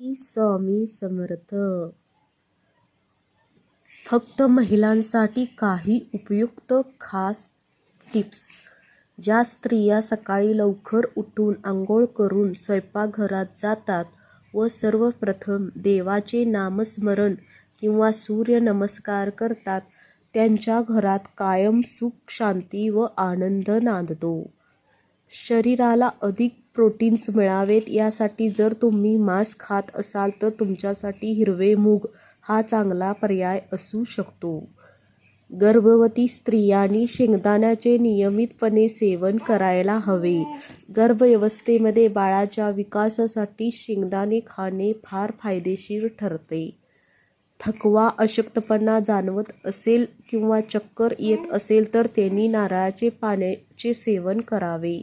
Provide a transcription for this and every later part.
स्वामी समर्थ फक्त महिलांसाठी काही उपयुक्त खास टिप्स ज्या स्त्रिया सकाळी लवकर उठून आंघोळ करून स्वयंपाकघरात जातात व सर्वप्रथम देवाचे नामस्मरण किंवा सूर्यनमस्कार करतात त्यांच्या घरात कायम सुख शांती व आनंद नांदतो. शरीराला अधिक प्रोटीन्स मिळावेत यासाठी जर तुम्ही मांस खात असाल तर तुमच्यासाठी हिरवे मूग हा चांगला पर्याय असू शकतो. गर्भवती स्त्रियांनी शेंगदाण्याचे नियमितपणे सेवन करायला हवे. गर्भव्यवस्थेमध्ये बाळाच्या विकासासाठी शेंगदाणे खाणे फार फायदेशीर ठरते. थकवा अशक्तपणा जाणवत असेल किंवा चक्कर येत असेल तर त्यांनी नारळाचे पाण्याचे सेवन करावे.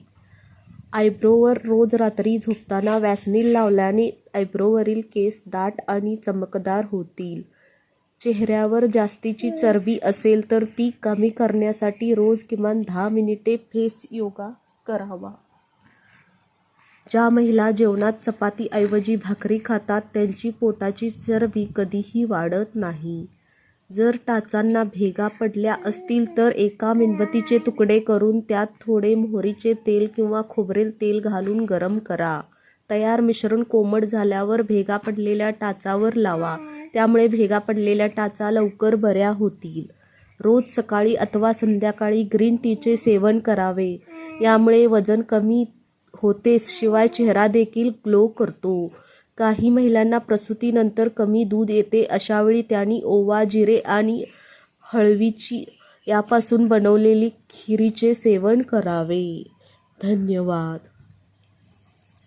आयब्रोवर रोज रात्री झोपताना व्हॅसलीन लावल्याने आयब्रोवरील केस दाट आणि चमकदार होतील. चेहऱ्यावर जास्तीची चरबी असेल तर ती कमी करण्यासाठी रोज किमान दहा मिनिटे फेस योगा करावा. ज्या महिला जेवणात चपातीऐवजी भाकरी खातात त्यांची पोटाची चरबी कधीही वाढत नाही. जर टाचांना भेगा पडल्या असतील तर एका मेणबत्तीचे तुकडे करून त्यात थोडे मोहरीचे तेल किंवा खोबरेल तेल घालून गरम करा. तयार मिश्रण कोमट झाल्यावर भेगा पडलेल्या टाचावर लावा. त्यामुळे भेगा पडलेल्या टाचा लवकर बऱ्या होतील. रोज सकाळी अथवा संध्याकाळी ग्रीन टीचे सेवन करावे. यामुळे वजन कमी होतेच शिवाय चेहरा देखील ग्लो करतो. काही महिलांना प्रसूतीनंतर कमी दूध येते अशावेळी त्यांनी ओवा, जिरे आणि हळवीची यापासून बनवलेली खिरीचे सेवन करावे. धन्यवाद.